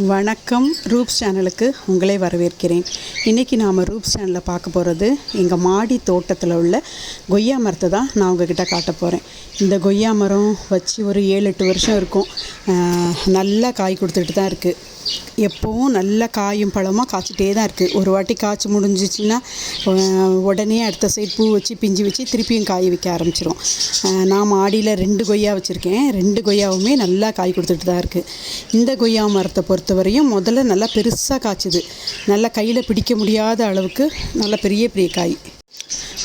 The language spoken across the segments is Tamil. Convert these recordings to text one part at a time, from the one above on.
வணக்கம். ரூப்ஸ் சேனலுக்கு உங்களை வரவேற்கிறேன். இன்றைக்கி நாம் ரூப்ஸ் சேனலில் பார்க்க போகிறது எங்கள் மாடி தோட்டத்தில் உள்ள கொய்யா மரத்தை தான் நான் உங்ககிட்ட காட்ட போகிறேன் இந்த கொய்யா மரம் வச்சு ஒரு ஏழு எட்டு வருஷம் இருக்கும். நல்லா காய் கொடுத்துட்டு தான் இருக்குது எப்போவும் நல்ல காயும் பழமாக காய்ச்சிட்டே தான் இருக்குது ஒரு வாட்டி காய்ச்சி முடிஞ்சிச்சின்னா உடனே அடுத்த சைடு பூ வச்சு பிஞ்சு வச்சு திருப்பியும் காய் வைக்க ஆரம்பிச்சிரும். நான் மாடியில் ரெண்டு கொய்யா வச்சுருக்கேன். ரெண்டு கொய்யாவுமே நல்லா காய் கொடுத்துட்டு தான் இருக்குது இந்த கொய்யா மரத்தை பொறுத்தவரையும் முதல்ல நல்லா பெருசாக காய்ச்சுது. நல்லா கையில் பிடிக்க முடியாத அளவுக்கு நல்ல பெரிய பெரிய காய்.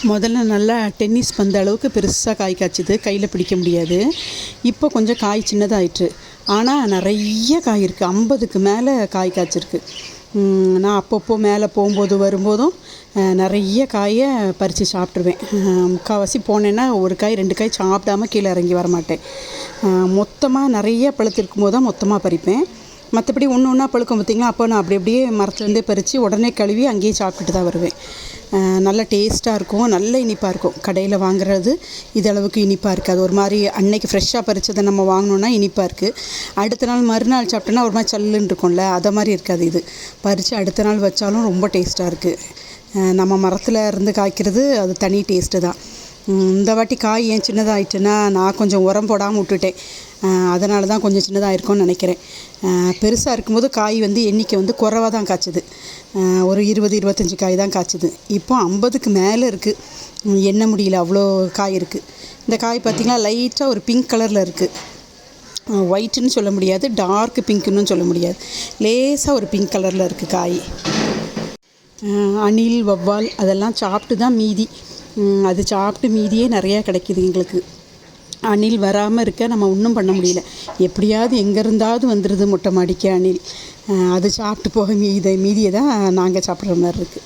முதல்ல நல்லா டென்னிஸ் பந்த அளவுக்கு பெருசாக காய் காய்ச்சுது. கையில் பிடிக்க முடியாது. இப்போ கொஞ்சம் காய் சின்னதாகிட்டு ஆனால் நிறைய காய் இருக்குது ஐம்பதுக்கு மேலே காய் காய்ச்சிருக்கு. நான் அப்பப்போ மேலே போகும்போது வரும்போதும் நிறைய காயை பறித்து சாப்பிட்ருவேன் முக்கால்வாசி போனேன்னா ஒரு காய் ரெண்டு காய் சாப்பிடாம கீழே இறங்கி வரமாட்டேன். மொத்தமாக நிறைய பழுத்திருக்கும் போது தான் மொத்தமாக பறிப்பேன். மற்றபடி ஒன்று ஒன்றா பழுக்கும் பார்த்திங்களா அப்போ நான் அப்படி அப்படியே மரத்துலேருந்தே பறித்து உடனே கழுவி அங்கேயே சாப்பிட்டுட்டு தான் வருவேன். நல்ல டேஸ்ட்டாக இருக்கும். நல்ல இனிப்பாக இருக்கும். கடையில் வாங்குறது இது அளவுக்கு இனிப்பாக இருக்காது. ஒரு மாதிரி அன்னைக்கு ஃப்ரெஷ்ஷாக பறித்ததை நம்ம வாங்கினோன்னா இனிப்பாக இருக்குது அடுத்த நாள் மறுநாள் சாப்பிட்டோன்னா ஒரு மாதிரி சல்லுன்னு இருக்கும்ல அதை மாதிரி இருக்காது இது. பறித்து அடுத்த நாள் வச்சாலும் ரொம்ப டேஸ்ட்டாக இருக்குது நம்ம மரத்தில் இருந்து காய்க்கிறது அது தனி டேஸ்ட்டு தான். இந்த வாட்டி காய் ஏன் சின்னதாகிட்டுன்னா நான் கொஞ்சம் உரம் போடாமல் விட்டுட்டேன். அதனால தான் கொஞ்சம் சின்னதாக இருக்கும்னு நினைக்கிறேன் பெருசாக இருக்கும்போது காய் வந்து எண்ணிக்கை வந்து குறவாக தான் காய்ச்சிது. ஒரு இருபது இருபத்தஞ்சி காய் தான் காய்ச்சுது. இப்போ ஐம்பதுக்கு மேலே இருக்குது எண்ண முடியல அவ்வளோ காய் இருக்குது இந்த காய் பார்த்திங்கன்னா லைட்டாக ஒரு பிங்க் கலரில் இருக்குது ஒயிட்டுன்னு சொல்ல முடியாது டார்க் பிங்க்குன்னு சொல்ல முடியாது. லேசாக ஒரு பிங்க் கலரில் இருக்குது காய். அணில் வவ்வால் அதெல்லாம் சாப்பிட்டு தான் மீதி. அது சாப்பிட்டு மீதியே நிறையா கிடைக்கிது எங்களுக்கு. அணில் வராமல் இருக்க நம்ம ஒன்றும் பண்ண முடியல. எப்படியாவது எங்கே இருந்தாவது வந்துடுது மொட்டை மாடிக்கு அணில். அது சாப்பிட்டு போக மீதி மீதியை தான் நாங்கள் சாப்பிட்ற மாதிரி இருக்குது